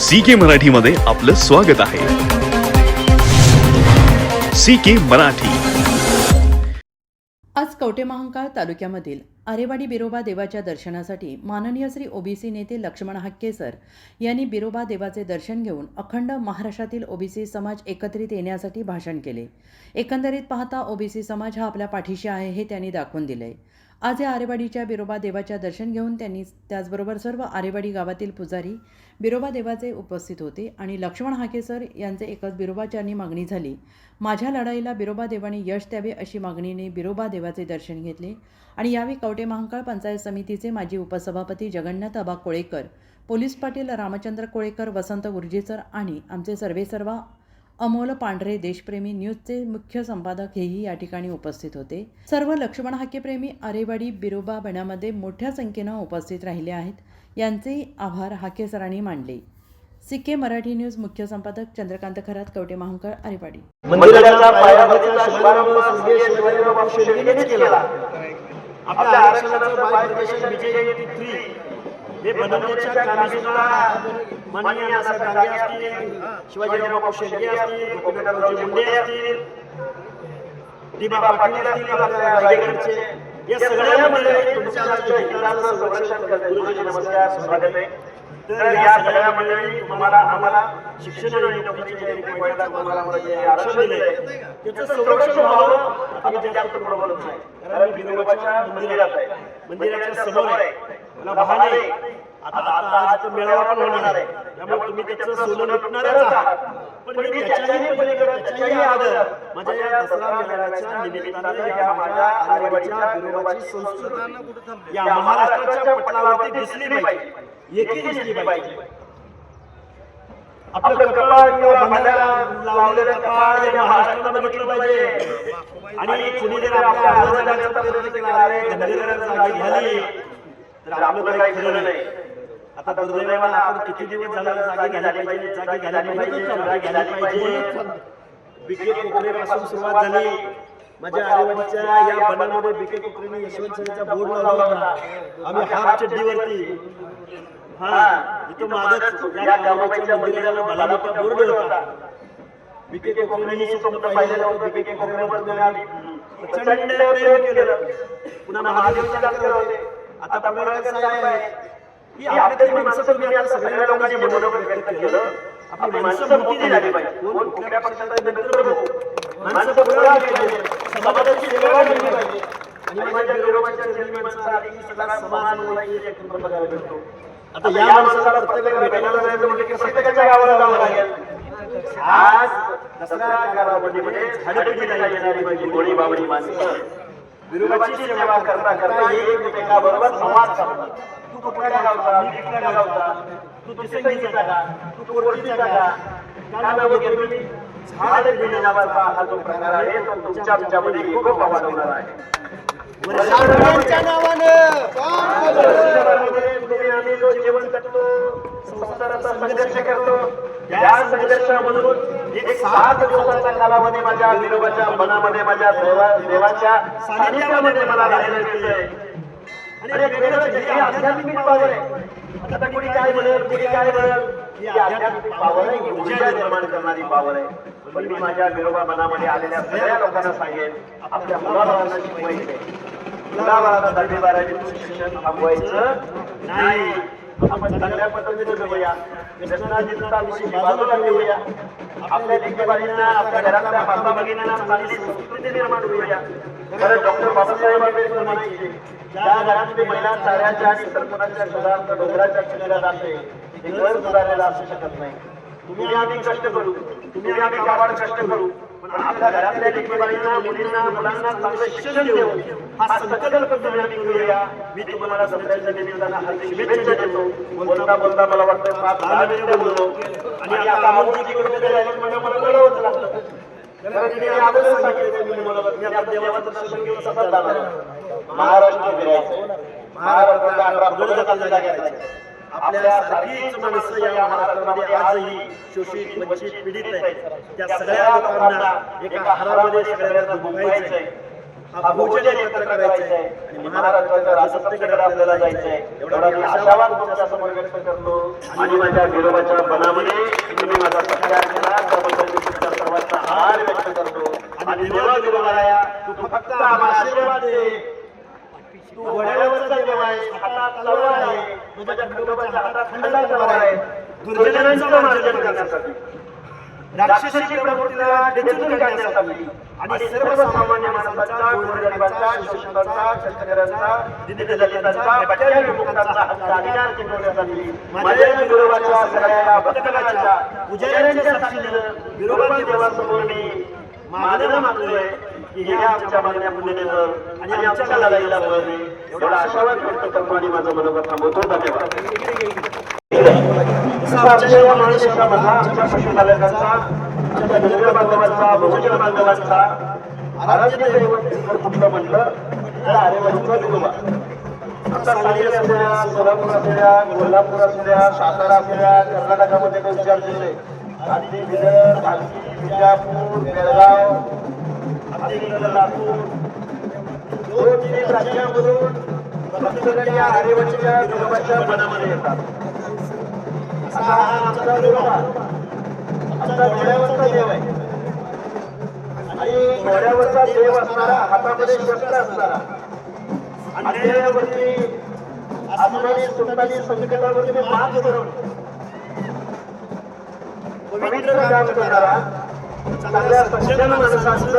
C के मराठीमध्ये आपलं स्वागत आहे. C K Marathi. आज कवटेमहांकाळ तालुक्यामधील आरेवाडी बिरोबा देवाच्या दर्शनासाठी माननीय श्री ओबीसी नेते लक्ष्मण हक्केसर यांनी बिरोबा देवाचे दर्शन घेऊन अखंड महाराष्ट्रातील ओबीसी समाज एकत्रित येण्यासाठी भाषण केले. एकंदरीत पाहता ओबीसी समाज हा आपल्या पाठीशी आहे हे त्यांनी दाखवून दिले. आज या आरेवाडीच्या बिरोबा देवाच्या दर्शन घेऊन त्यांनी त्याचबरोबर सर्व आरेवाडी गावातील पुजारी बिरोबा देवाचे उपस्थित होते आणि लक्ष्मण हाकेसर यांचे एकच बिरोबाच्यांनी मागणी झाली. माझ्या लढाईला बिरोबा देवाने यश द्यावे अशी मागणीने बिरोबा देवाचे दर्शन घेतले आणि यावेळी कवटे महांकाळ पंचायत समितीचे माजी उपसभापती जगन्नाथ अबा कोळेकर पोलीस पाटील रामचंद्र कोळेकर वसंत गुर्जेसर आणि आमचे सर्वेसर्वा अमोल पांढरे देशप्रेमी न्यूजचे मुख्य संपादक हेही या ठिकाणी उपस्थित होते. सर्व लक्ष्मण हाकेप्रेमी आरेवाडी बिरोबा बण्यामध्ये मोठ्या संख्येनं उपस्थित राहिले आहेत. यांचे आभार हाके सरांनी मांडले सिक्के मराठी न्यूज मुख्य संपादक चंद्रकांत खरात कवटे महांकर आरेवाडी. आपल्या हे बनवण्याच्या कामी सुद्धा माननीय असतील शिवाजीराव बापू असतील गोपीनाथरावजी मुंडे असतील दिबा पाटील असतील आपल्या रायगडचे या सगळ्या तुमच्या संरक्षण गुरुजी नमस्कार स्वागत आहे. तर या तुम्हाला आम्हाला शिक्षण आणि नोकरीचे जे रिक्वायरमेंट तुम्हाला म्हणजे आरक्षण त्याचं संरक्षण व्हावं आम्ही जास्त नाही कारण मी मंदिरात आहे. मंदिराच्या समोर आहे. मला वाहन आहे आता आता आज मेळावा पण होणार आहे. त्यामुळे तुम्ही त्याचं सोनं लुटणारच आहात. पण मी त्याच्याही पलीकडे त्याच्याही आदर माझ्या या दसरा मेळाव्याच्या निमित्तानं या माझ्या आरेवाडीच्या बिरोबाची संस्कृती या महाराष्ट्राच्या पटलावरती दिसली पाहिजे. एकी दिसली पाहिजे. आपलं कपाळ किंवा भांड्याला लावलेलं कपाळ या महाराष्ट्राला बघितलं पाहिजे. आणि कुणी जर आपल्या आवाजाचा प्रयत्न केला अरे धनगराला जागी घाली तर आपलं काही खरं नाही. आता दुर्दैवाला आपण किती दिवस झाला जागी घालायला पाहिजे जागी घालायला पाहिजे जागी घालायला पाहिजे. बिके कोकरेपासून सुरुवात झाली. माझ्या आरेवाडीच्या या बनामध्ये बिके कोकरेने यशवंत सरांचा बोर्ड लावला होता. आम्ही हाफ चड्डीवरती हा इथं मागच या गावाच्या मंदिराला भला मोठा बोर्ड होता. बिके कोकरेने स्वप्न पाहिलेलं होतं बिके कोकरेवर तुम्ही प्रचंड प्रेम केलं. पुन्हा महादेवच्या जागेवर होते आता पडवळकर साहेब आहे? ही आपल्यातली माणसं तुम्ही आता सगळ्या लोकांची मनोरंजन व्यक्त केलं आपली माणसं मोठी झाली पाहिजे. कोण कुठल्या पक्षाचा नंतर बघू माणसं पुढे आली पाहिजे. समाजाची सेवा केली पाहिजे. आणि माझ्या विरोबाच्या चरणी माणसं आली की सगळा समाज मला एक कुटुंब बघायला मिळतो आता या माणसाला प्रत्येकाला भेटायला जायचं म्हणजे की प्रत्येकाच्या गावाला जावं लागेल. आज दसरा कालावधीमध्ये झाडपिढीला येणारी माझी गोडी बाबडी माणसं. विरोबाची सेवा करता करता एकमेकाबरोबर संवाद साधतात तू कुठल्या गावचा मी कुठल्या गावचा तू तिसंगीचा का तू कोरडीचा वगैरे मी झाड देणे नावाचा हा जो प्रकार आहे तो तुमच्या आमच्यामध्ये खूप वाढवणार आहे वर्षांच्या वर्षभरामध्ये आम्ही जो जीवन करतो संसाराचा संघर्ष करतो. त्या संघर्षामधून एक सात दिवसाच्या कालामध्ये माझ्या विरोबाच्या मनामध्ये माझ्या देवा देवाच्या सानिध्यामध्ये मला राहायला मिळतंय आणि एक आध्यात्मिक पावर आहे. आता कोणी काय म्हणेल कोणी काय म्हणेल ही आध्यात्मिक पावर आहे. ही ऊर्जा निर्माण करणारी पावर आहे. पण मी माझ्या विरोबा मनामध्ये आलेल्या सगळ्या लोकांना सांगेन आपल्या मुलाबाळांना शिकवायचे मुलाबाळांना दहावी बारावीचं शिक्षण थांबवायचं नाही. आपण चांगल्या पद्धतीने जगूया व्यसनाधीनता विषयी बाजूला घेऊया आपल्या लेखबाईंना आपल्या घरातल्या माता भगिनींना चांगली संस्कृती निर्माण होऊया. खरं डॉक्टर बाबासाहेब आंबेडकर म्हणायचे ज्या घरातली महिला चाऱ्याच्या आणि सरपणाच्या शोधार्थ डोंगराच्या किनाऱ्या जाते ते घर सुधारलेलं असू शकत नाही. तुम्ही आम्ही कष्ट करू. तुम्ही आम्ही गावाड कष्ट करू पण आपल्या घरातल्या लेखीबाईंना मुलींना मुलांना चांगलं शिक्षण देऊ हा संकल्प तुम्ही आम्ही करूया मी तुम्हाला दसऱ्याच्या निमित्तानं हार्दिक शुभेच्छा देतो. बोलता बोलता मला वाटतं पाच दहा मिनिटं बोललो. आणि आता आमची कुठे म्हणजे मला बोलावंच लागलं. कारण मी आजच सांगितलं मी मला मी आता देवाचं दर्शन घेऊन सतत जाणार महाराष्ट्र फिरायचं महाराष्ट्राच्या अकरा पगड जागा आपल्या सारखीच माणसं या महाराष्ट्रामध्ये आजही शोषित वंचित पीडित आहेत. त्या सगळ्या लोकांना एका हारामध्ये सगळ्यांना डुबायचंय हा भोजन एकत्र करायचा आहे आणि महाराष्ट्राच्या राजसत्तेकडे आपल्याला जायचं आहे एवढा आशावाद तुमच्यासमोर व्यक्त करतो. आणि माझ्या विरोबाच्या मनामध्ये तुम्ही माझा सत्कार केला त्याबद्दल मी तुमच्या सर्वांचा आभार व्यक्त करतो. आणि धन्यवाद विरोबाला तू फक्त आशीर्वाद दे. तू वड्यावरचा देव हातात तलवार आहे तुझ्या खंडोबाच्या हातात तलवार आहे. मार्जन करण्यासाठी राक्षसी प्रवृत्तीला आणि सर्वसामान्य माणसाचा गोरगरिबांचा शोषकांचा शेतकऱ्यांचा दिनदलितांचा विमुक्तांचा हक्क अधिकार टिकवण्यासाठी माझ्या सगळ्या पुजाऱ्यांच्या देवासमोर मी मागणं मागतोय की हे आमच्या मागण्या पुढे देणं आणि आमच्या लढाईला बळ दे. एवढा आशावाद व्यक्त करतो आणि माझं मनोगत थांबवतो. धन्यवाद. आमच्या आमच्या पशुपालकांचा आमच्या गंगा बांधवांचा बहुजन बांधवांचा आराध्य दैवत जर कुठलं म्हटलं तर आरेवाडीचा आता सांगली असू द्या सोलापूर असू द्या कोल्हापूर असू द्या सातारा असू द्या कर्नाटकामध्ये दोन चार जिल्हे? आधी बिदर भालकी विजापूर बेळगाव आधी लातूर दोन तीन राज्यांमधून भक्तगण या आरेवाडीच्या विनोबाच्या मनामध्ये येतात असा हा आमचा विनोबा आमचा घोड्यावरचा देव आहे आणि घोड्यावरचा देव असणारा हातामध्ये शस्त्र असणारा अन्यायावरती आसमानी सुटणारी संकटावरती मात करून पवित्र काम करणारा चांगल्या सज्जन माणसाचं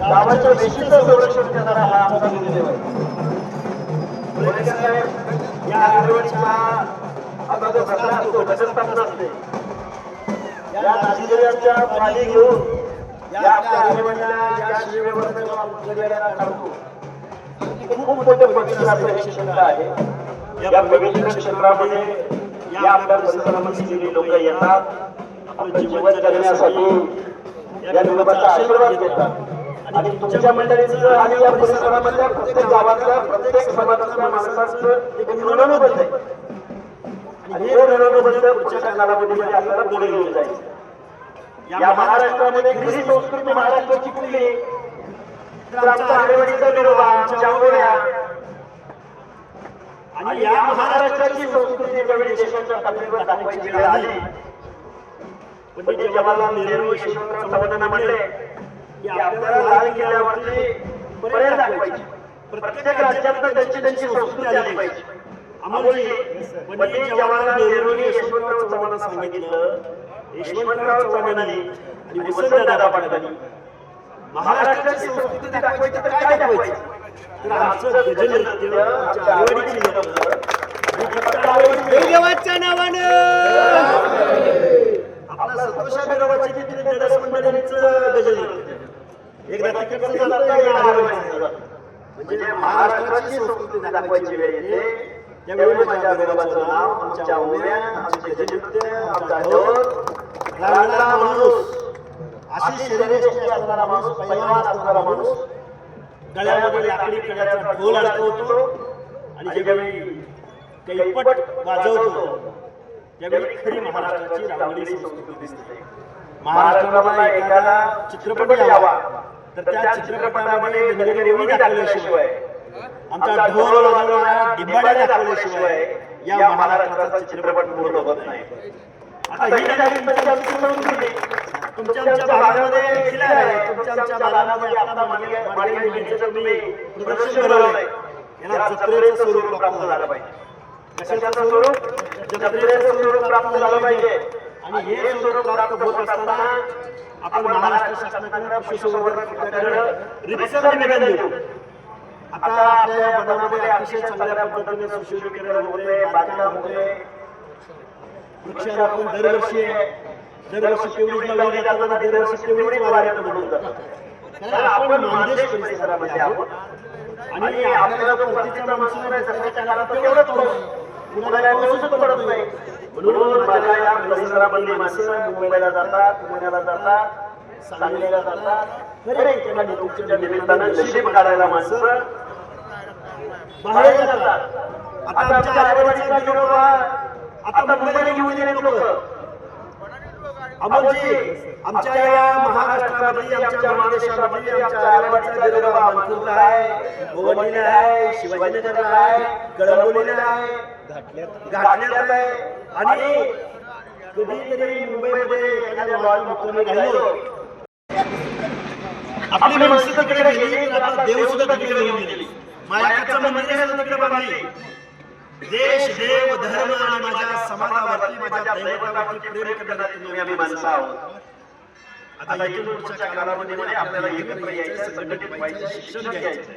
गावाच्या वेशीचं संरक्षण करणारा हा आमचा गुरुदेव आहे. या आठवडीचा आता जो घटना असतो घटस्थापना असते या नाशिकच्या पाणी घेऊन या आपल्या आईवडिलांना या शिवेवरनं गडियाला काढतो खूप मोठ्या पवित्र आपलं हे क्षेत्र आहे. या पवित्र क्षेत्रामध्ये या आपल्या परिसरामध्ये लोक येतात आपलं जीवन जगण्यासाठी या विनोबाचा आशीर्वाद घेतात. आणि तुमच्या मंडळीचं आणि या परिसरामधल्या प्रत्येक गावातल्या प्रत्येक समाजातल्या माणसाचं एक ऋणबद्ध आहे. आणि हे ऋणबद्ध पुढच्या कालावधीमध्ये आपल्याला पुढे घेऊन जाईल. या महाराष्ट्रामध्ये खरी संस्कृती महाराष्ट्राची कुठली तर आमचा आरेवाडीचा विरोबा आमच्या आणि या महाराष्ट्राची संस्कृती ज्यावेळी देशाच्या पातळीवर दाखवायची वेळ आली पंडित जवाहरलाल नेहरू यशवंतराव चव्हाणांना म्हणले की आपल्याला लाल किल्ल्यावरती दाखवायची प्रत्येक राज्यात त्यांची त्यांची संस्कृती आली पाहिजे. आम्हाला पंडित जवाहरलाल नेहरूंनी यशवंतराव चव्हाणांना सांगितलं. यशवंतराव चव्हाणांनी आणि वसंतदादा पाटलांनी महाराष्ट्राची संस्कृती दाखवायची तर काय दाखवायचं? तर आमचं नृत्य आमच्या देवाच्या नावानं आपला संतोषा बिरोबाची तिथे दडस मंडळींचं गजल नृत्य एकदा तिकडचं जातं जातं. म्हणजे महाराष्ट्राची संस्कृती दाखवायची वेळ येते. त्यावेळी माझ्या बिरोबाचं नाव आमच्या उम्या आमचे नृत्य आमचा ढोल रांगला माणूस. अशी शरीराची असणारा माणूस पैलवान असणारा माणूस. गळ्यामध्ये लाकडी कड्याचा ढोल अडकवतो आणि ज्यावेळी कैपट वाजवतो त्यावेळी खरी महाराष्ट्राची रांगडी संस्कृती दिसते. महाराष्ट्राला एखादा चित्रपट यावा. तर त्या चित्रपटामध्ये गणगणी रवी दाखवल्याशिवाय आमचा ढोल वाजवणारा डिंबाड्या दाखवल्याशिवाय या महाराष्ट्राचा चित्रपट पूर्ण होत नाही. आता ही तुमच्या आमच्या भागामध्ये आहे. तुमच्या आमच्या भागामध्ये आता मागे मागे मुलींचं तुम्ही प्रदर्शन घडवलंय याला जत्रेचं स्वरूप प्राप्त झालं पाहिजे कशाचं स्वरूप? स्वरूप प्राप्त झालं पाहिजे. आणि हे स्वरूप प्राप्त होत असताना आपण महाराष्ट्र शासनाकडे पशुसंवर्धन निवेदन देऊ आता आपल्या या अतिशय चांगल्या पद्धतीने सुशोभीकरण बांधकाम वृक्षारोपण दरवर्षी. दरवर्षी तेवढीच लावली जातात आणि दरवर्षी तेवढीच वाढायला म्हणून जातात. आपण मानदेश परिसरामध्ये आहोत. आणि आपल्याला जो परतीचा माणूस आहे सध्याच्या काळात तो एवढंच पाऊस कुणाला पाऊसच पडत नाही म्हणून माझ्या या परिसरामधली माणसं मुंबईला जातात पुण्याला जातात सांगलीला जातात खरे त्यांना तुमच्या निमित्तानं नशीब काढायला माणसं बाहेर जातात आता आमच्या आरेवाडीचा विरोबा आता मुंबईला घेऊन गेले लोक अमोलजी आमच्या या महाराष्ट्रामध्ये आमच्या महादेशामध्ये आमच्या आरेवाडीचा बिरोबा मानपूरला आहे. भुवनीला आहे शिवाजीनगरला आहे कळंबोलीला आहे. घाटल्यात आहे. आणि कधीतरी मुंबईमध्ये एखाद्या वाहन मुक्कामी राहिलो. आपली माणसं तिकडे गेली आपला देव सुद्धा तिकडे गेली. मायकाचं मंदिर तिकडे बांधली. देश देव धर्म आणि माझ्या समाजावरती माझ्या दैवतावरती प्रेम करणारा तुम्ही आम्ही माणसं आहोत. आता इथून पुढच्या कालावधीमध्ये आपल्याला एकत्र यायचं संघटित व्हायचं शिक्षण घ्यायचं.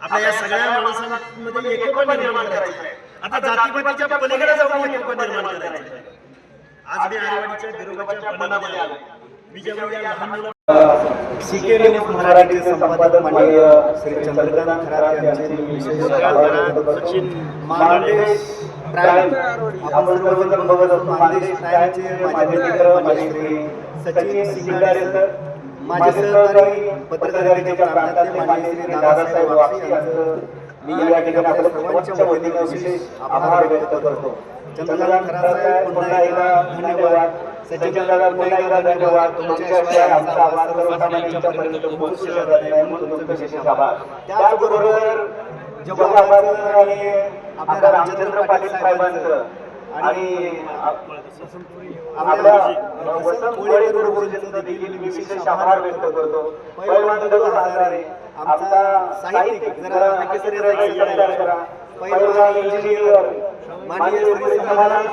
आपल्या या सगळ्या माणसांमध्ये निर्माण करायचं आता जातीपातीच्या पलीकडे जाऊन निर्माण करायचं आज मी मनामध्ये आलो. मी जेव्हा न्यूज मराठीचे संपादक माननीय श्री चंद्रकांत खरात यांचे विशेष आभार मानदेश प्राईम आपण सर्वजण बघत असतो मानदेश प्राईमचे माझे मित्र माझे श्री सचिन सिंगारे सर माझे सहकारी पत्रकारितेचे प्रांतातले माझे श्री दादासाहेब वाक्षे यांचं मी या ठिकाणी आपल्या सर्वांच्या वतीने विशेष आभार व्यक्त करतो. चंद्रकांत खरात साहेब पुन्हा एकदा धन्यवाद. सचिन पुन्हा एकदा धन्यवाद तुमच्याशिवाय आमचा आवाज सर्वसामान्यांच्यापर्यंत पोहोचू शकत नाही म्हणून विशेष आभार त्याचबरोबर आणि आपल्या रामचंद्र पाटील साहेबांचं आणि आपल्या वसंत मोरे गुरुजींचं देखील मी विशेष आभार व्यक्त करतो. पैलवान दगडू हजारे आमचा साहित्यिक जरा करा. इंजिनियर माननीय श्री समाधान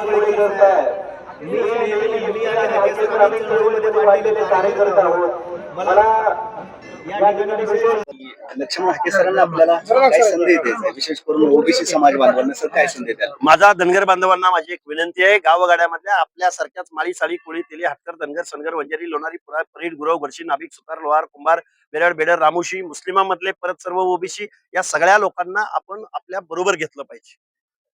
मी नेहमी नेहमी आणि हाकेसर आम्ही चळवळीमध्ये वाढलेले कार्यकर्ते आहोत. मला या ठिकाणी विशेष लक्ष्मण हाके सरांना आपल्याला काय संदेश द्यायचा आहे? विशेष करून ओबीसी समाज बांधवांना सर काय संदेश द्याल? माझा धनगर बांधवांना माझी एक विनंती आहे. गावगाड्यामधल्या आपल्या सारख्याच माळी साळी कोळी तेली हटकर धनगर सनगर वंजारी लोणारी पुरा परीड गुरव घरशी नाभिक सुतार लोहार कुंभार बेरड बेडर रामुशी मुस्लिमांमधले परत सर्व ओबीसी या सगळ्या लोकांना आपण आपल्या बरोबर घेतलं पाहिजे.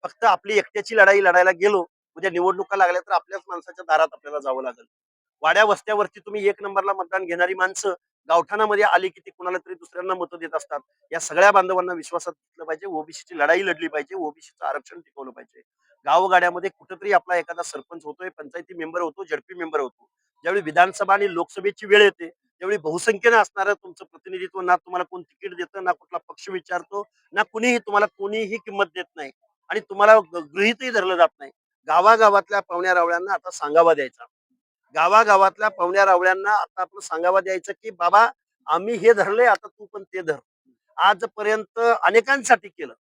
फक्त आपली एकट्याची लढाई लढायला गेलो उद्या निवडणुका लागल्या तर आपल्याच माणसाच्या दारात आपल्याला जावं लागेल. वाड्या वस्त्यावरती तुम्ही एक नंबरला मतदान घेणारी माणसं गावठाणामध्ये आली की ती कुणाला तरी दुसऱ्यांना मतं देत असतात. या सगळ्या बांधवांना विश्वासात घेतलं पाहिजे. ओबीसीची लढाई लढली पाहिजे. ओबीसीचं आरक्षण टिकवलं पाहिजे. गावगाड्यामध्ये कुठेतरी आपला एखादा सरपंच होतोय पंचायती मेंबर होतो झडपी मेंबर होतो. ज्यावेळी विधानसभा आणि लोकसभेची वेळ येते त्यावेळी बहुसंख्येनं असणारं तुमचं प्रतिनिधित्व ना तुम्हाला कोण तिकीट देतं ना कुठला पक्ष विचारतो ना कुणीही तुम्हाला कोणीही किंमत देत नाही. आणि तुम्हाला गृहितही गृहीतही धरलं जात नाही. गावागावातल्या पाहुण्या रावळ्यांना आता सांगावा द्यायचा. गावागावातल्या पाहुण्या रावळ्यांना आता आपण सांगावा द्यायचं की बाबा आम्ही हे धरले आता तू पण ते धर. आजपर्यंत अनेकांसाठी केलं.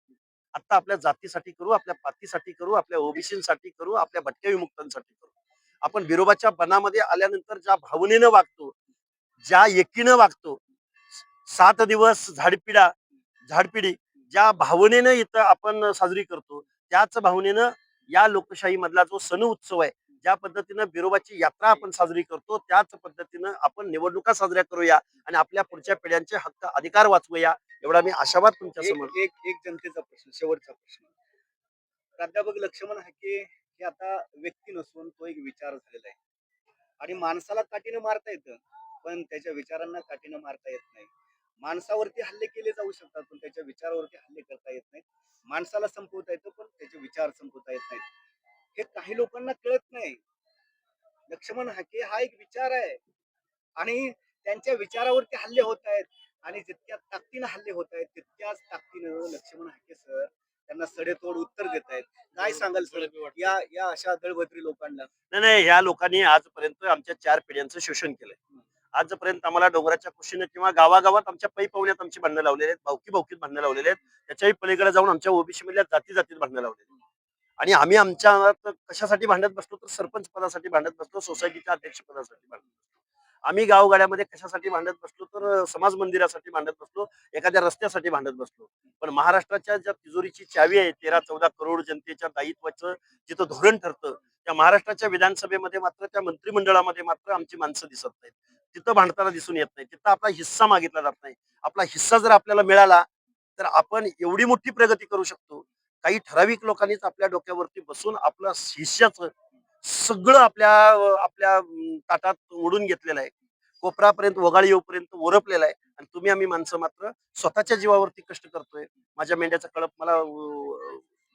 आता आपल्या जातीसाठी करू आपल्या पातीसाठी करू आपल्या ओबीसीसाठी करू आपल्या भटक्या विमुक्तांसाठी करू. आपण बिरोबाच्या बनामध्ये आल्यानंतर ज्या भावनेनं वागतो ज्या एकीनं वागतो सात दिवस झाडपिडा झाडपिडी ज्या भावनेनं इथं आपण साजरी करतो त्याच भावनेनं या लोकशाही मधला जो सण उत्सव आहे ज्या पद्धतीनं बिरोबाची यात्रा आपण साजरी करतो त्याच पद्धतीनं आपण निवडणुका साजऱ्या करूया आणि आपल्या पुढच्या पिढ्यांचे हक्क अधिकार वाचवूया एवढा मी आशावाद तुमच्यासमोर. एक एक एक जनतेचा प्रश्न शेवटचा प्रश्न. प्राध्यापक लक्ष्मण हाके हे आता व्यक्ती नसून तो एक विचार झालेला आहे. आणि माणसाला काठीनं मारता येतं पण त्याच्या विचारांना काठीनं मारता येत नाही. माणसावरती हल्ले केले जाऊ शकतात पण त्याच्या विचारावरती हल्ले करता येत नाहीत. माणसाला संपवता येतं पण त्याचे विचार संपवता येत नाहीत. हे काही लोकांना कळत नाही. लक्ष्मण हाके हा एक विचार आहे. आणि त्यांच्या विचारावरती हल्ले होत आहेत. आणि जितक्या ताकदीनं हल्ले होत आहेत तितक्याच ताकदीनं लक्ष्मण हाके सर त्यांना सडेतोड उत्तर देत आहेत. काय सांगाल सर? या या अशा दळभद्री लोकांना. नाही नाही ह्या लोकांनी आजपर्यंत आमच्या चार पिढ्यांचं शोषण केलंय. आजपर्यंत आम्हाला डोंगराच्या कुशीनं किंवा गावागावात आमच्या पै पवण्यात आमची भांडणं लावलेली आहेत भावकी भावकीत भांडणं लावलेले आहेत. त्याच्याही पलीकडे जाऊन आमच्या ओबीसी मधल्या जाती जातीत भांडणं लावलेली आणि आम्ही आमच्या कशासाठी भांडत बसलो तर सरपंच पदासाठी भांडत बसतो सोसायटीच्या अध्यक्ष पदासाठी भांडत बसतो आम्ही गावगाड्यामध्ये कशासाठी भांडत बसलो तर समाज मंदिरासाठी भांडत बसलो एखाद्या रस्त्यासाठी भांडत बसलो. पण महाराष्ट्राच्या ज्या तिजोरीची चावी आहे तेरा चौदा करोड जनतेच्या दायित्वाचं जिथं धोरण ठरतं त्या महाराष्ट्राच्या विधानसभेमध्ये मात्र त्या मंत्रिमंडळामध्ये मात्र आमची माणसं दिसत नाहीत. तिथं भांडताना दिसून येत नाही. तिथं आपला हिस्सा मागितला जात नाही. आपला हिस्सा जर आपल्याला मिळाला तर आपण एवढी मोठी प्रगती करू शकतो. काही ठराविक लोकांनीच आपल्या डोक्यावरती बसून आपलं हिश्श्याचं सगळं आपल्या आपल्या ताटात ओढून घेतलेलं आहे. कोपरापर्यंत वगाळी येऊपर्यंत ओरपलेला आहे. आणि तुम्ही आम्ही माणसं मात्र स्वतःच्या जीवावरती कष्ट करतोय. माझ्या मेंढ्याचा कळप मला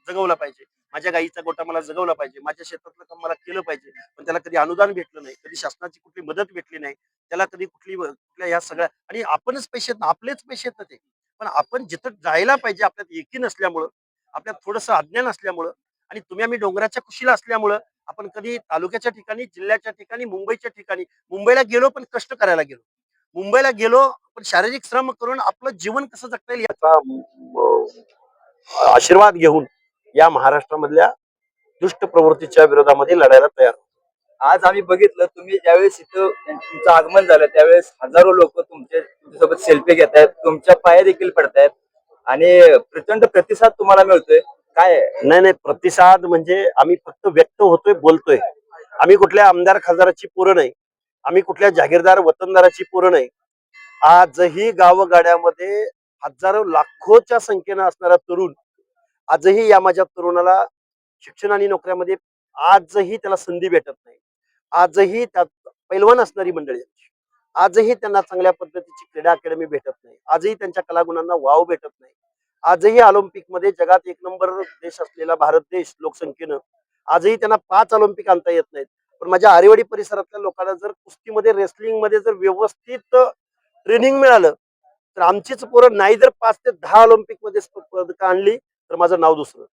जगवला पाहिजे. माझ्या गाईचा गोटा मला जगवला पाहिजे. माझ्या शेतातलं काम मला केलं पाहिजे. पण त्याला कधी अनुदान भेटलं नाही कधी शासनाची कुठली मदत भेटली नाही त्याला कधी कुठली कुठल्या ह्या सगळ्या आणि आपणच पैसे आपलेच पैसे येत ते. पण आपण जिथं जायला पाहिजे आपल्यात एकी नसल्यामुळं आपल्यात थोडंसं अज्ञान असल्यामुळं आणि तुम्ही आम्ही डोंगराच्या कुशीला असल्यामुळं आपण कधी तालुक्याच्या ठिकाणी जिल्ह्याच्या ठिकाणी मुंबईच्या ठिकाणी मुंबईला गेलो पण कष्ट करायला गेलो. मुंबईला गेलो पण शारीरिक श्रम करून आपलं जीवन कसं जगता येईल याचा आशीर्वाद घेऊन या महाराष्ट्रामधल्या दुष्ट प्रवृत्तीच्या विरोधामध्ये लढायला तयार. आज आम्ही बघितलं तुम्ही ज्यावेळेस इथं तुमचं आगमन झालं त्यावेळेस हजारो लोक तुमचे तुमच्यासोबत सेल्फी घेत आहेत तुमच्या पाया देखील पडतायत आणि प्रचंड प्रतिसाद तुम्हाला मिळतोय काय? नाही नाही प्रतिसाद म्हणजे आम्ही फक्त व्यक्त होतोय बोलतोय आम्ही कुठल्या आमदार खासदाराची पोरं नाही आम्ही कुठल्या जागीरदार वतनदाराची पोरं नाही आजही गावगाड्यामध्ये हजारो लाखोच्या संख्येनं असणारा तरुण आजही या माझ्या तरुणाला शिक्षण आणि नोकऱ्यामध्ये आजही त्याला संधी भेटत नाही. आजही त्यात पैलवान असणारी मंडळी आजही त्यांना चांगल्या पद्धतीची क्रीडा अकॅडमी भेटत नाही. आजही त्यांच्या कलागुणांना वाव भेटत नाही. आजही ऑलिम्पिकमध्ये जगात एक नंबर देश असलेला भारत देश लोकसंख्येनं आजही त्यांना पाच ऑलिम्पिक आणता येत नाहीत. पण माझ्या आरेवाडी परिसरातल्या लोकांना जर कुस्तीमध्ये रेसलिंगमध्ये जर व्यवस्थित ट्रेनिंग मिळालं तर आमचीच पोरं नाही जर पाच ते दहा ऑलिम्पिकमध्ये पदकं आणली तर माझं नाव दुसरं.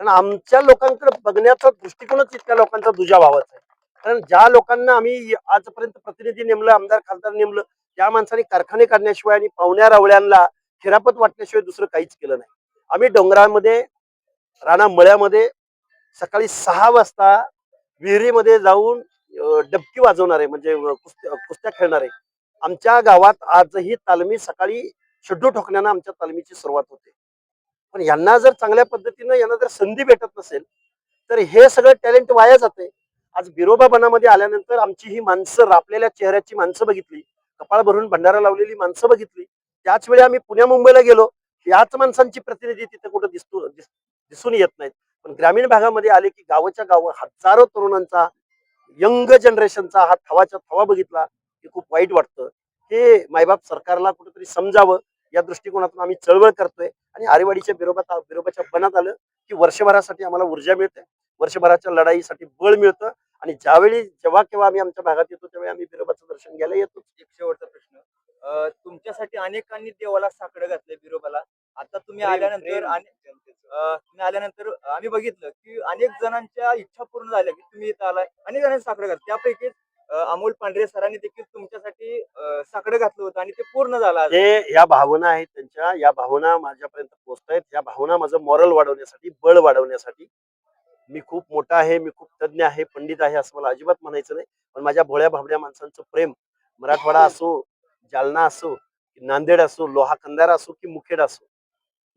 कारण आमच्या लोकांकडे बघण्याचा दृष्टिकोनच इतक्या लोकांचा दुजा भावाचा आहे. कारण ज्या लोकांना आम्ही आजपर्यंत प्रतिनिधी नेमलं आमदार खासदार नेमलं त्या माणसाने कारखाने काढण्याशिवाय आणि पाहुण्या रावळ्यांना खिरापत वाटण्याशिवाय दुसरं काहीच केलं नाही. आम्ही डोंगरामध्ये राणा मळ्यामध्ये सकाळी सहा वाजता विहिरीमध्ये जाऊन डबकी वाजवणारे म्हणजे अं, कुस्त्या कुस्त्या खेळणारे आमच्या गावात आजही तालमी सकाळी शड्डू ठोकण्यानं आमच्या तालमीची सुरुवात होते. पण यांना जर चांगल्या पद्धतीनं यांना जर संधी भेटत नसेल तर हे सगळं टॅलेंट वाया जाते आज बिरोबा बनामध्ये आल्यानंतर आमची ही माणसं रापलेल्या चेहऱ्याची माणसं बघितली कपाळ भरून भंडारा लावलेली माणसं बघितली. त्याच वेळी आम्ही पुण्या मुंबईला गेलो याच माणसांची प्रतिनिधी तिथे कुठं दिसतो दिसून येत नाहीत. पण ग्रामीण भागामध्ये आले की गावाच्या गाव हजारो तरुणांचा यंग जनरेशनचा हा थवाच्या थवा बघितला हे खूप वाईट वाटतं. हे मायबाप सरकारला कुठेतरी समजावं या दृष्टिकोनातून आम्ही चळवळ करतोय. आणि आरेवाडीच्या बिरोबात बिरोबाच्या बनात आलं की वर्षभरासाठी आम्हाला ऊर्जा मिळते. वर्षभराच्या लढाईसाठी बळ मिळतं. आणि ज्यावेळी जेव्हा केव्हा आम्ही आमच्या भागात येतो त्यावेळी आम्ही बिरोबाचं दर्शन घ्यायला येतो एक शेवटचा प्रश्न. अं, तुमच्यासाठी अनेकांनी देवाला साकडं घातलंय बिरोबाला. आता तुम्ही आल्यानंतर तुम्ही आल्यानंतर आम्ही बघितलं की अनेक जणांच्या इच्छा पूर्ण झाल्या की तुम्ही इथं आलाय. अनेक जणांनी साकडं घातलं. त्यापैकी अमोल पांढरे सरांनी देखील तुमच्यासाठी साकडं घातलं होतं आणि ते पूर्ण झालं. ते या भावना आहेत त्यांच्या. या भावना माझ्यापर्यंत पोहोचत आहेत या भावना माझं मॉरल वाढवण्यासाठी बळ वाढवण्यासाठी. मी खूप मोठा आहे मी खूप तज्ञ आहे पंडित आहे असं मला अजिबात म्हणायचं नाही. पण माझ्या भोळ्या भाबड्या माणसांचं प्रेम मराठवाडा असो जालना असो नांदेड असो लोहा कंदारा असो की मुखेड असो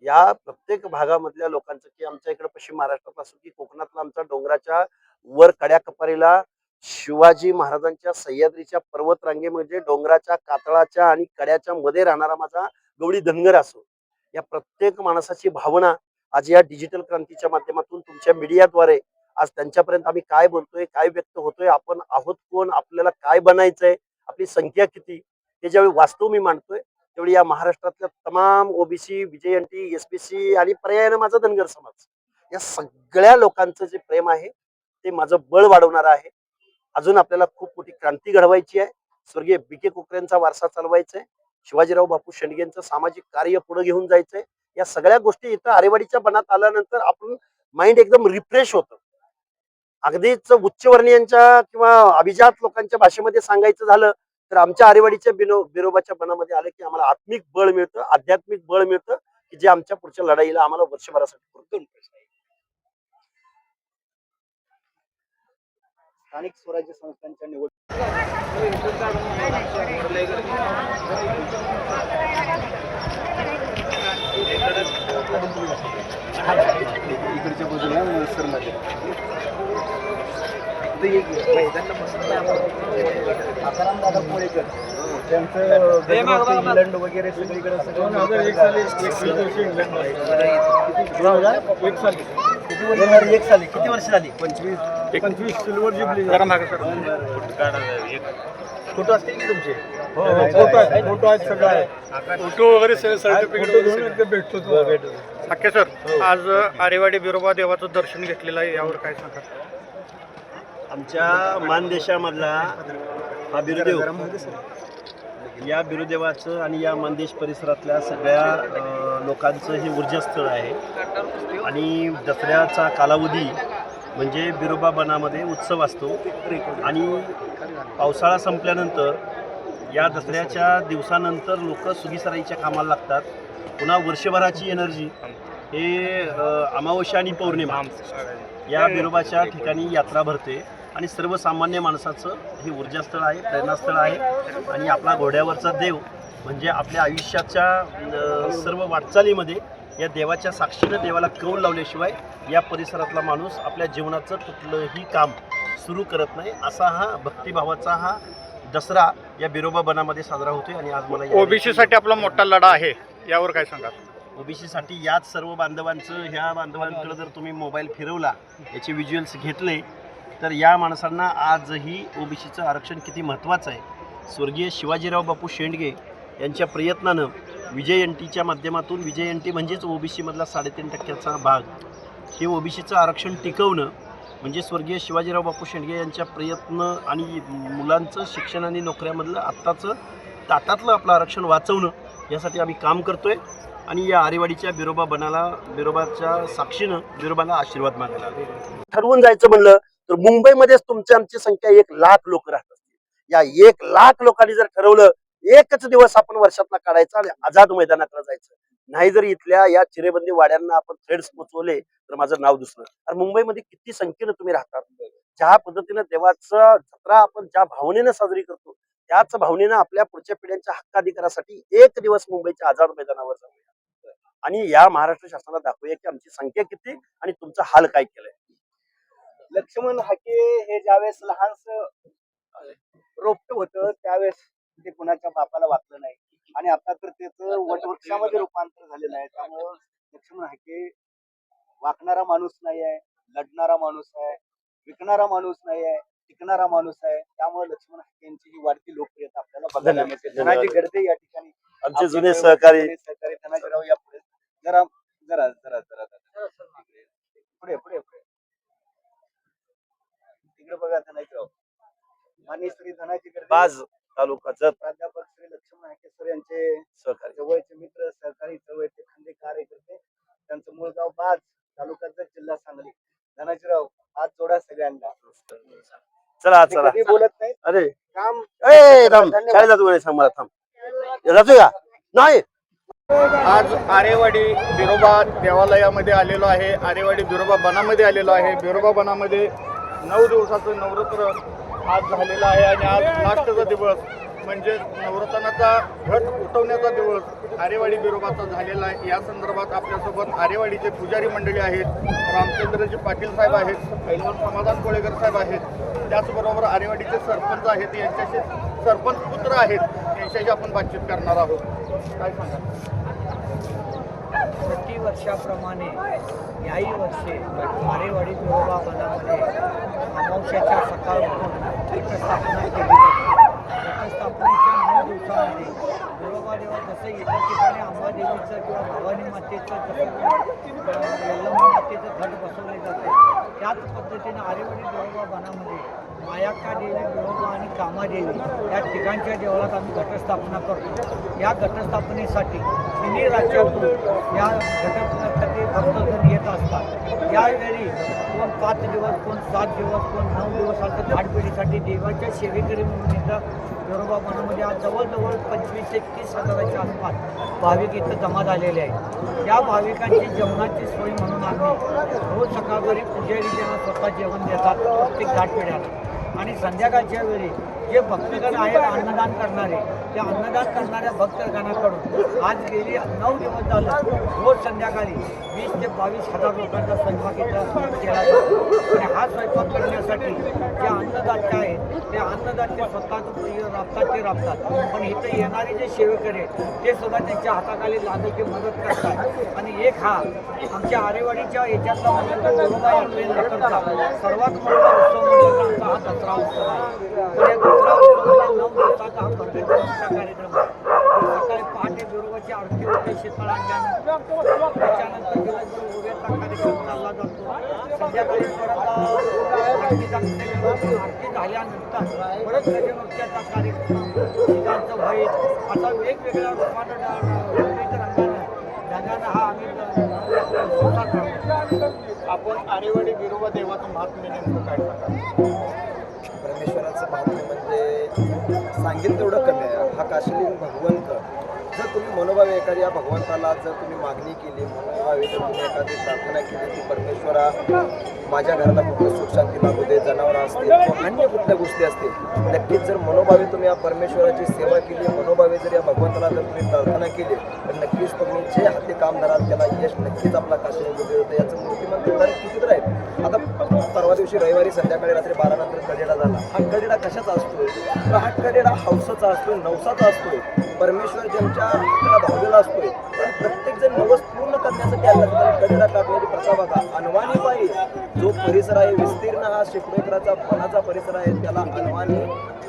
या प्रत्येक भागामधल्या लोकांचं की आमच्या इकडे पश्चिम महाराष्ट्रात असो की कोकणातला आमच्या डोंगराच्या वर कड्या कपारीला शिवाजी महाराजांच्या सह्याद्रीच्या पर्वत रांगेमध्ये म्हणजे डोंगराच्या कातळाच्या आणि कड्याच्या मध्ये राहणारा माझा गवळी धनगर असो. या प्रत्येक माणसाची भावना आज या डिजिटल क्रांतीच्या माध्यमातून तुमच्या मीडियाद्वारे आज त्यांच्यापर्यंत आम्ही काय बोलतोय काय व्यक्त होतोय आपण आहोत कोण आपल्याला काय बनायचंय आपली संख्या किती हे ज्यावेळी वास्तव मी मांडतोय तेवढी या महाराष्ट्रातल्या तमाम ओबीसी विजयंती एसपीसी आणि पर्यायानं माझा धनगर समाज. या सगळ्या लोकांचं जे प्रेम आहे ते माझं बळ वाढवणार आहे. अजून आपल्याला खूप मोठी क्रांती घडवायची आहे. स्वर्गीय बी के कोकरेंचा वारसा चालवायचा आहे. शिवाजीराव बापू शेंडगेंचं सामाजिक कार्य पुढे घेऊन जायचंय. या सगळ्या गोष्टी इथं आरेवाडीच्या बनात आल्यानंतर आपण माइंड एकदम रिफ्रेश होतं. अगदीच उच्चवर्णीयांच्या किंवा अभिजात लोकांच्या भाषेमध्ये सांगायचं झालं तर आमच्या आरेवाडीच्या बिनो बिरोबाच्या मनामध्ये आलं की आम्हाला आत्मिक बळ मिळतं आध्यात्मिक बळ मिळतं की जे आमच्या पुढच्या लढाईला आम्हाला वर्षभरासाठी पुरतं. स्थानिक स्वराज्य संस्थांच्या निवड इकडच्या बाजूला सर मध्ये आकाराम दादा कोळेकर त्यांचं गजरात, इंग्लंड वगैरे सगळीकडे दोन हजार एक साली एक साली किती वर्ष झाली? पंचवीस. पंचवीस सिल्वर जुबली फोटो असतील की तुमचे? फोटो आहेत फोटो आहेत सगळं आहे. फोटो वगैरे सर्टिफिकेट भेटतो भेटतो हाके सर. आज आरेवाडी बिरोबा देवाचं दर्शन घेतलेलं आहे. यावर काय सांगा आमच्या मानदेशामधला हा बिरुदेव. या बिरुदेवाचं आणि या मानदेश परिसरातल्या सगळ्या लोकांचं हे ऊर्जास्थळ आहे. आणि दसऱ्याचा कालावधी म्हणजे बिरोबा बनामध्ये उत्सव असतो. आणि पावसाळा संपल्यानंतर या दसऱ्याच्या दिवसानंतर लोक सुगीसराईच्या कामाला लागतात. पुन्हा वर्षभराची एनर्जी. हे अमावस्या आणि पौर्णिमा या बिरोबाच्या ठिकाणी यात्रा भरते. आणि सर्वसामान्य माणसाचं हे ऊर्जास्थळ आहे प्रेरणास्थळ आहे. आणि आपला घोड्यावरचा देव म्हणजे आपल्या आयुष्याच्या सर्व वाटचालीमध्ये या देवाच्या साक्षीनं देवाला कौल लावल्याशिवाय या परिसरातला माणूस आपल्या जीवनाचं कुठलंही काम सुरू करत नाही. असा हा भक्तिभावाचा हा दसरा या बिरोबा बनामध्ये साजरा होतोय आणि आज मला या- ओबीसी साठी आपला मोठा लढा आहे यावर काय सांगा ओबीसीसाठी याच सर्व बांधवांचं ह्या बांधवांकडे जर तुम्ही मोबाईल फिरवला याचे व्हिज्युअल्स घेतले तर या माणसांना आजही ओबीसीचं आरक्षण किती महत्त्वाचं आहे? स्वर्गीय शिवाजीराव बापू शेंडगे यांच्या प्रयत्नानं विजय एन टीच्या माध्यमातून विजय एन टी म्हणजेच ओबीसीमधला साडेतीन टक्क्याचा भाग हे ओबीसीचं आरक्षण टिकवणं म्हणजे स्वर्गीय शिवाजीराव बापू शेंडगे यांच्या प्रयत्न आणि मुलांचं शिक्षण आणि नोकऱ्यामधलं आत्ताचं ताटातलं आपलं आरक्षण वाचवणं यासाठी आम्ही काम करतोय. आणि या आरेवाडीच्या बिरोबा बनाला बिरोबाच्या साक्षीनं बिरोबाला आशीर्वाद मागायला ठरवून जायचं म्हणलं तर मुंबईमध्येच तुमची आमची संख्या एक लाख लोक राहत असते या एक लाख लोकांनी जर ठरवलं एकच दिवस आपण वर्षातला काढायचा आणि आझाद मैदानाकडे जायचं. नाही जर इथल्या या चिरेबंदी वाड्यांना आपण थ्रेड्स पोचवले तर माझं नाव दुसरं आणि मुंबईमध्ये किती संख्येनं तुम्ही राहतात? ज्या पद्धतीनं देवाचा जत्रा आपण ज्या भावनेनं साजरी करतो त्याच भावनेनं आपल्या पुढच्या पिढ्यांच्या हक्काधिकारासाठी एक दिवस मुंबईच्या आझाद मैदानावर जाऊया. आणि या महाराष्ट्र शासनाला दाखवूया की आमची संख्या किती आणि तुमचा हाल काय केलाय. लक्ष्मण हाके हे ज्यावेळेस लहानस रोपट होतं त्यावेळेस ते कुणाच्या बापाला वाचलं नाही आणि आता तर त्याचं वटवृक्षामध्ये रूपांतर झालेलं आहे त्यामुळं लक्ष्मण हाके वाकणारा माणूस नाही आहे लढणारा माणूस आहे विकणारा माणूस नाही आहे टिकणारा माणूस आहे त्यामुळे लक्ष्मण हाके यांची ही वाढती लोकप्रियता आपल्याला बघायला मिळते धनाजी गडदे या ठिकाणी आमचे जुने सहकारी सहकारी धनाजीराव या पुढे जरा जरा जरा जरा पुढे पुढे पुढे तिकडे बघा धनाजीराव माननीय श्री धनाजी गडदे बाज तालुका जत. प्राध्यापक श्री लक्ष्मण हाकेश्वर यांचे सहकारी. जवळचे मित्र सहकारी जवळचे खंदे कार्यकर्ते त्यांचं मूळ गाव बाज तालुका जत जिल्हा सांगली. धनाजीराव हात जोडा सगळ्यांना. चला चला. कधी बोलत नाही. अरे. काम ए थांब. धन्यवाद. शाळेत जातो म्हणे सांग मला थांब. जातो का? नाही. आज आरेवाडी बिरोबा देवालयामध्ये आलेलो आहे. आरेवाडी बिरोबा बनामध्ये आलेलो आहे. बिरोबा बनामध्ये नऊ दिवसाचं नवरात्र आज झालेलं आहे आणि आज लास्टचा दिवस म्हणजे नवरत्नाचा घट उठवण्याचा दिवस आरेवाडी बिरोबाचा झालेला आहे. या संदर्भात आपल्यासोबत आरेवाडीचे पुजारी मंडळी आहेत रामचंद्रजी पाटील साहेब आहेत पैलवान समाधान कोळेकर साहेब आहेत. त्याचबरोबर आरेवाडीचे सरपंच आहेत यांच्याशी सरपंच पुत्र आहेत यांच्याशी आपण बातचीत करणार आहोत. काय सांगा प्रतिवर्षाप्रमाणे याही वर्षी आरेवाडी गोरोबा वनामध्ये अमावश्याच्या सकाळ घटस्थापना केली जाते. घटस्थापनेच्या नऊ दिवसामध्ये बिरोबा देवा जसं इतर ठिकाणी अंबादेवीचं किंवा भवानी मातेचं जसं यल्लम्मा मातेचं घट बसवले जाते त्याच पद्धतीनं आरेवाडी गोरोबा बनामध्ये मायाक्का देवी बिरोबा आणि कामादेवी या ठिकाणच्या देवळात आम्ही घटस्थापना करतो. या घटस्थापनेसाठी तिन्ही राज्यातून या घटस्थापनेसाठी भक्तजण येत असतात. त्यावेळी कोण पाच दिवस कोण सात दिवस कोण नऊ दिवस असं झाडपिढीसाठी देवाच्या सेवेकरी म्हणून इथं बिरोबा मनामध्ये आज जवळजवळ पंचवीस ते तीस हजाराच्या आसपास भाविक इथं जमा झालेले आहेत. त्या भाविकांची जेवणाची सोय म्हणून आम्ही रोज सकाळभरी पुजारी त्यांना स्वतः जेवण देतात प्रत्येक घाटपिढ्याला आणि संध्याकाळच्या वेळी जे भक्तगण आहेत अन्नदान करणारे त्या अन्नदान करणाऱ्या भक्तगणाकडून आज गेली नऊ दिवस झालं. रोज संध्याकाळी वीस ते बावीस हजार लोकांचा स्वयंपाक इथं केला जातो. आणि हा स्वयंपाक करण्यासाठी जे अन्नदाते आहेत ते अन्नदाते स्वतः राबतात ते राबतात. पण इथं येणारे जे सेवेकरी आहेत ते सुद्धा त्यांच्या हाताखाली लागेल ते मदत करतात. आणि एक हा आमच्या आरेवाडीच्या याच्यातला म्हणजे बरोबर सर्वात मोठा उत्सव म्हणजे आमचा हा दसरा उत्सव आहे. दिवसाचा हा भव्यचा कार्यक्रम सकाळी पहाटे दुर्गाची आरती होते शीतळ त्याच्यानंतर दिवसभर उभ्याचा कार्यक्रम चालला जातो. संध्याकाळी परत आरती झाल्यानंतर परत गजनृत्याचा कार्यक्रम ठिकाणचं व्हाईट. असा वेगवेगळ्या रूपानं रंगानं हा आम्ही आपण आरेवाडी बिरोबा देवाचं महात्म्य नेमकं काय परमेश्वराचं महात्म्य म्हणजे सांगेल तेवढं कमी आहे. हा काशिलिंग भगवंत जर तुम्ही मनोभावे एखाद्या भगवंताला जर तुम्ही मागणी केली मनोभावे जर तुम्ही एखादी प्रार्थना केली की परमेश्वरा माझ्या घराला कुठलं सुख शांती लागू दे जनावरं असतील किंवा अन्य कुठल्या गोष्टी असतील नक्कीच जर मनोभावे तुम्ही या परमेश्वराची सेवा केली मनोभावे जर या भगवंताला जर तुम्ही प्रार्थना केली तर नक्कीच तुम्ही जे हाती काम धराल त्याला यश नक्कीच आपला काशिलिंग होतं याचं मूर्तिमंत तर किती परवा दिवशी रविवारी संध्याकाळी रात्री बारा नंतर कडेडा झाला. हा कडेडा कशाचा असतोय? तर हा कडेडा हौसाचा असतोय नवसाचा असतोय. परमेश्वर ज्यांच्या हाताला धावलेला असतोय तर प्रत्येक जण नवस पूर्ण करण्यासाठी आला कडेडा काढण्याची प्रथा बघा अनवाणी पायी जो परिसर आहे विस्तीर्ण हा शेकडो एकराचा पणाचा परिसर आहे त्याला अनवाणी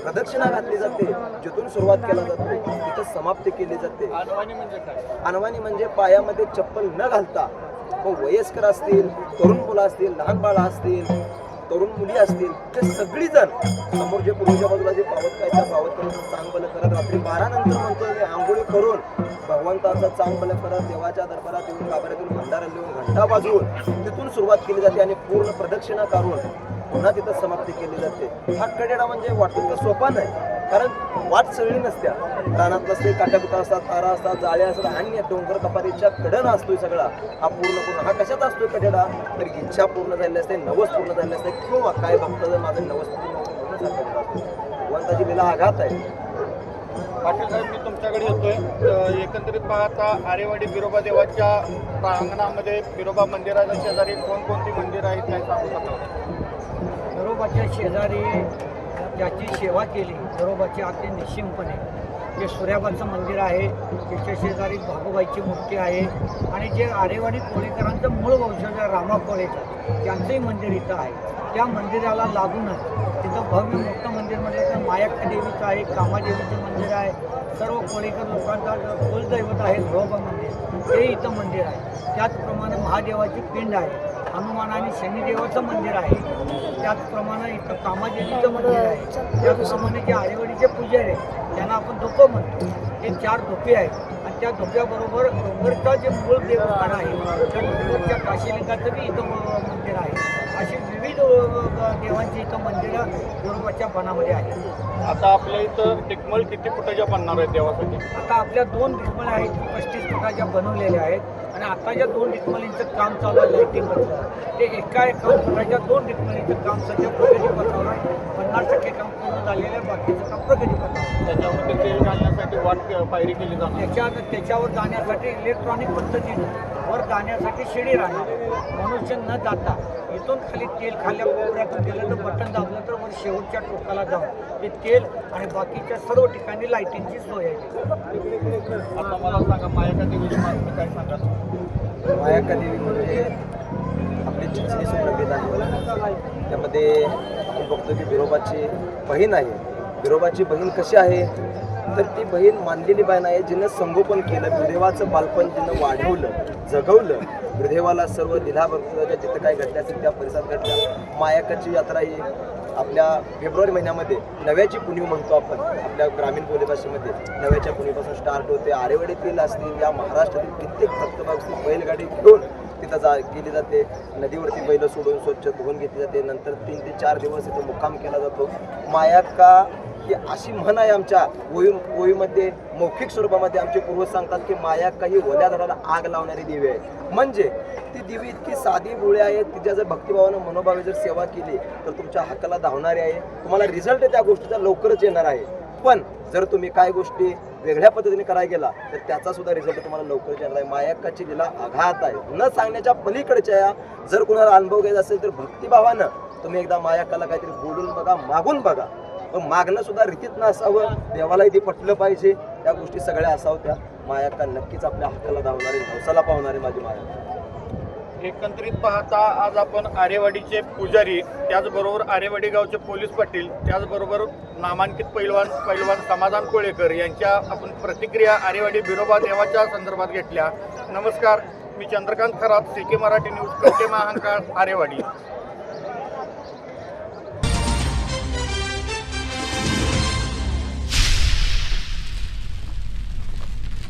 प्रदक्षिणा घातली जाते. जिथून सुरुवात केला जातो तिथं समाप्ती केली जाते. अनवाणी म्हणजे काय? अनवाणी म्हणजे पायामध्ये चप्पल न घालता मग वयस्कर असतील तरुण मुलं असतील लहान बाळं असतील तरुण मुली असतील ते सगळी जण समोर जे पूर्वीच्या बाजूला जे पावत काय त्या पावत करून चांगबल करत रात्री बारा नंतर म्हणतो आंघोळी करून भगवंताचा चांग बल करत देवाच्या दरबारात येऊन गाभाऱ्यातून भंडारा लिहून घंटा वाजवून तिथून सुरुवात केली जाते आणि पूर्ण प्रदक्षिणा करून पुन्हा तिथं समाप्ती केली जाते. हा कडेडा म्हणजे वाटतं तर सोपा नाही कारण वाट सगळी नसत्या. रानात नसते काट्याकुटा असतात तारा असतात जाळ्या असतात आणि डोंगर कपारीच्या कडेनं असतोय सगळा. हा पूर्ण पूर्ण हा कशात असतोय कडेडा? तर इच्छा पूर्ण झालेली असते नवस पूर्ण झालेले असते किंवा काय भक्त जर माझं नवस पूर्ण भगवंताची लिला आघात आहे. पाटील साहेब मी तुमच्याकडे येतोय. अ, एकंदरीत पाहता आरेवाडी बिरोबा देवाच्या प्रांगणामध्ये बिरोबा मंदिराच्या शेजारी कोणकोणती मंदिरं आहेत काय सांगू शकाल बरोबाच्या शेजारी ज्याची सेवा केली. बरोबाची अगदी निश्चिमपणे जे सूर्याबाचं मंदिर आहे त्याच्या शेजारी भागोबाईची मूर्ती आहे आणि जे आरेवाडी कोळीकरांचं मूळ वंशज रामा कोळेचं त्यांचंही मंदिर इथं आहे. त्या मंदिराला लागूनच तिथं भव्य मोठं मंदिर म्हणजे तर मायाक्का देवीचं आहे कामादेवीचं मंदिर आहे. सर्व कोळीकर लोकांचा कुलदैवत आहे धोबा मंदिर हे इथं मंदिर आहे. त्याचप्रमाणे महादेवाची पिंड आहे. हनुमान आणि शनिदेवाचं मंदिर आहे. त्याचप्रमाणे इथं कामादेवीचं मंदिर आहे. त्याचप्रमाणे जे आरेवाडीचे पुजारी आहेत त्यांना आपण धोपं म्हणतो. हे चार धोपे आहेत. आणि त्या धोप्याबरोबर डोंगरचा जे मूळ देवस्थान आहे त्या डोंगरच्या काशीलिंगाचं बी इथं मंदिर आहे. देवांची इथं मंदिरं युरोपाच्या बनामध्ये आहेत. आता आपल्या इथं टिकमळ किती फुटाच्या बनणार आहेत देवासाठी? आता आपल्या दोन डिस्मल आहेत पस्तीस फुटाच्या बनवलेल्या आहेत. आणि आता ज्या दोन डिस्मलींचं काम चालू आहे लाईटिंगवरचं ते एका एका फुटाच्या दोन डिस्मलींचं काम सध्या प्रगती पथावर आहे. पन्नास टक्के काम पूर्ण झालेलं आहे बाकीचं काम प्रगती पथावर आहे. त्याच्यामध्ये तेल घालण्यासाठी वाट पायरी केली जाणार. त्याच्या त्याच्यावर जाण्यासाठी इलेक्ट्रॉनिक पद्धतीनं वर जाण्यासाठी शिडी राहणार. मनुष्य न जाता इथून खाली तेल खाल्ल्या कोपऱ्यातून गेलं तर बटन दाबलं तर वर शेवटच्या टोकाला जाऊन ते तेल आणि बाकीच्या सर्व ठिकाणी लाईटिंगची सोय आहे. आता मला सांगा मायाका देवीची माहिती काय सांगा? मायाक्का देवी म्हणजे आपली चिंचणी सुप्रसिद्ध आहे त्यामध्ये आपण बघतो की बिरोबाची बहीण आहे. बिरोबाची बहीण कशी आहे? तर ती बहीण मानलेली बहीण आहे जिनं संगोपन केलं गुरुदेवाचं बालपण जिनं वाढवलं जगवलं गुरुदेवाला सर्व लिला भक्ताच्या जिथं काय घडल्या असेल त्या परिसरात घडल्या मायाकाची यात्रा ही आपल्या फेब्रुवारी महिन्यामध्ये नव्याची पुणीव म्हणतो आपण आपल्या ग्रामीण बोलीभाषेमध्ये. नव्याच्या पुणीपासून स्टार्ट होते. आरेवाडीतील असतील या महाराष्ट्रातील कित्येक भक्तभाग बैलगाडी घेऊन तिथं जा गेली जाते. नदीवरती बैल सोडून स्वच्छ धुवून घेतली जाते. नंतर तीन ते चार दिवस तिथं मुक्काम केला जातो. मायाक्का की अशी म्हण आहे आमच्या ओवी ओवीमध्ये मौखिक स्वरूपामध्ये आमचे पूर्वज सांगतात की मायाक्का ही ओल्या झाडाला आग लावणारी देवी आहे. म्हणजे ती देवी इतकी साधी बोळी आहे तिच्या जर भक्तिभावानं मनोभावे जर सेवा केली तर तुमच्या हक्काला धावणारी आहे. तुम्हाला रिझल्ट त्या गोष्टीचा लवकरच येणार आहे. पण जर तुम्ही काय गोष्टी वेगळ्या पद्धतीने करायला गेला तर त्याचा सुद्धा रिझल्ट तुम्हाला लवकरच येणार आहे. मायाक्काची लिला आघात आहे. न सांगण्याच्या पलीकडच्या या जर कुणाला अनुभव घ्यायचा असेल तर भक्तिभावानं तुम्ही एकदा मायाक्काला काहीतरी बोलून बघा मागून बघा. पण मागणं सुद्धा रीतीत असावं देवालाही ते पटलं पाहिजे. त्या गोष्टी सगळ्या असाव्या माया मायाक्का नक्कीच आपल्या हाताला धावणारे नवसाला पावणारे माझी माया. एकंदरीत पाहता आज आपण आरेवाडीचे पुजारी त्याचबरोबर आरेवाडी गावचे पोलीस पाटील त्याचबरोबर नामांकित पैलवान पैलवान समाधान कोळेकर यांच्या आपण प्रतिक्रिया आरेवाडी बिरोबा देवाच्या संदर्भात घेतल्या. नमस्कार मी चंद्रकांत खरात सीके मराठी न्यूज कवटे महांकाळ आरेवाडी.